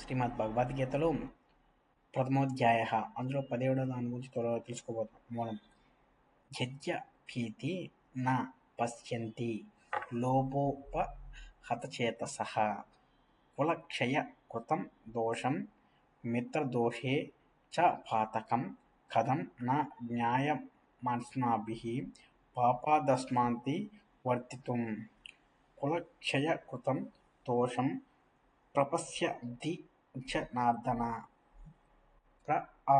శ్రీమద్ భగవద్గీతలో ప్రథమోధ్యాయ. అందులో పదిహేడో దాని గురించి త్వరగా తెలుసుకోబోతాం మూలం యజ్ఞపీతి నా పశ్యంతి లోభోపహతచేతస కులక్షయ కృతం దోషం మిత్రదోషే చ పాతకం కథం న జ్ఞాయమస్మాభిः పాపాదస్మాంతి వర్తితుం. కులక్షయ కృతం దోషం ప్రపశ్యద్ధి ప్ర ఆ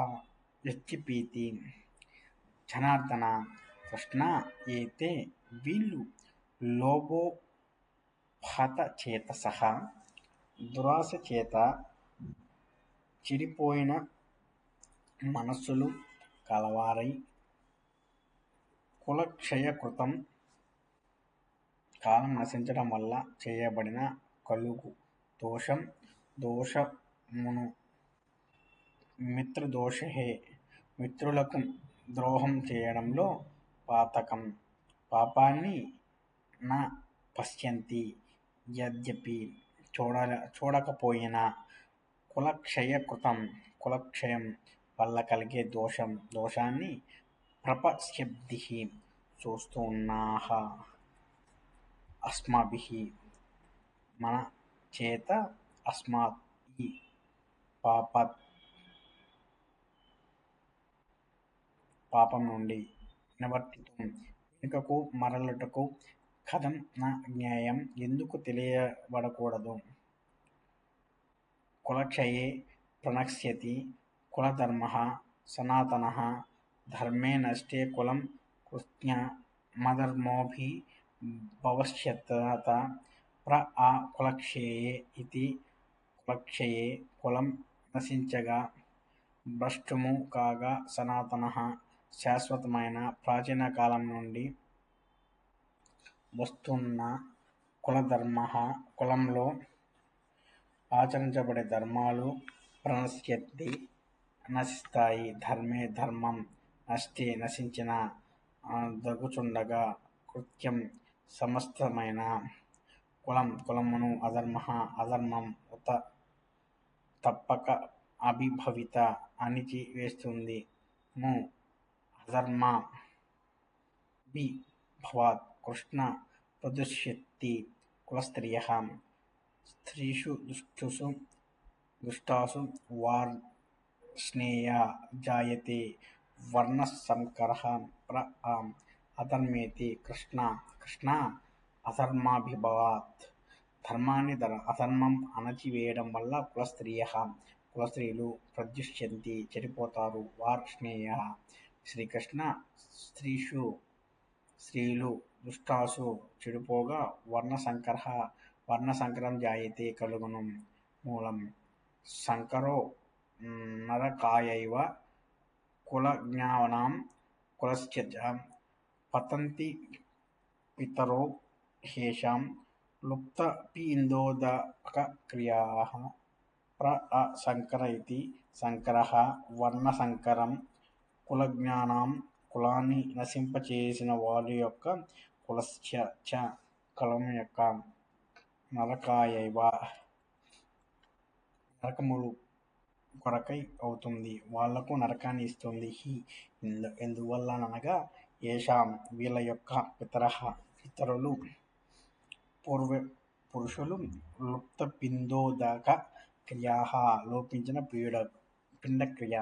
యజ్ఞపీతి జనార్దన కృష్ణ ఏతే వీళ్ళు లోభోపహతచేతస దురాశ చేత చెడిపోయిన మనస్సులు కలవారై కులక్షయకృతం కాలం నశించడం వల్ల చేయబడిన కలుగు దోషం దోషమును మిత్రదోషహే మిత్రులకు ద్రోహం చేయడంలో పాతకం. పాపాన్ని నా పశ్యంతి. యద్యపి చూడ చూడకపోయినా కులక్షయకృతం కులక్షయం వల్ల కలిగే దోషం దోషాన్ని ప్రపశ్యబ్ది చూస్తూ ఉన్నాహ మన చేత అస్మాత్ ఈ పాపాత్ పాపం నుండి నివర్తితం. వెనుకకు మరలటకు కథం నా న్యాయం ఎందుకు తెలియబడకూడదు? కులక్షయే ప్రణశ్యతి కులధర్మ సనాతన ధర్మే నష్టే కులం కృత్యమధర్మోభి భవిష్యత్త ప్ర ఆ కులక్షయే ఇది కులక్షయే కులం నశించగా భ్రష్టుము కాగా సనాతన శాశ్వతమైన ప్రాచీన కాలం నుండి వస్తున్న కులధర్మ కులంలో ఆచరించబడే ధర్మాలు ప్రణశ్యతి నశిస్తాయి. ధర్మే ధర్మం నష్టే నశించిన దగుచుండగా కృత్యం సమస్తమైన కులం కులమును అధర్మ అధర్మం ఉత తప్పక అభిభవిత అణిచి వేస్తుంది. ము అధర్మ బి భవాత్ కృష్ణ ప్రదుష్యతి కులస్త్రియ. స్త్రీషు దుష్టుసు దుష్టాసు వార్ష్ణేయ జాయతే వర్ణసంకర ప్ర అధర్మేతి కృష్ణ. కృష్ణ అధర్మాభిభవాత్. ధర్మాన్ని ధర అధర్మం అణచివేయడం వల్ల కులస్త్రీయ కులస్త్రీలు ప్రద్యుష్యంతి చెడిపోతారు వార్ష్ణేయ శ్రీకృష్ణ స్త్రీషు స్త్రీలు దుష్టాసు చెడిపోగా వర్ణసంకర వర్ణసంకరం జాయతే కలుగును. మూలం సంకరో నరకాయైవ కులజ్ఞానం కులశ్చ పతంతి పితరో హేషాం లుప్తపీందోదకక్రియాः ప్ర అ సంకర ఇతి సంకరः వర్ణసంకరం కులజ్ఞానం కులాన్ని నశింపచేసిన వారి యొక్క కులశ్చ చ కులం యొక్క నరకాయవ నరకములు కొరకై అవుతుంది. వాళ్ళకు నరకాన్ని ఇస్తుంది. హి ఎందు ఎందువల్లనగా ఏషాం వీళ్ళ యొక్క పితర ఇతరులు పూర్వ పురుషులు లుప్త పిందోదక క్రియా లోపించిన పీడ పిండక్రియ.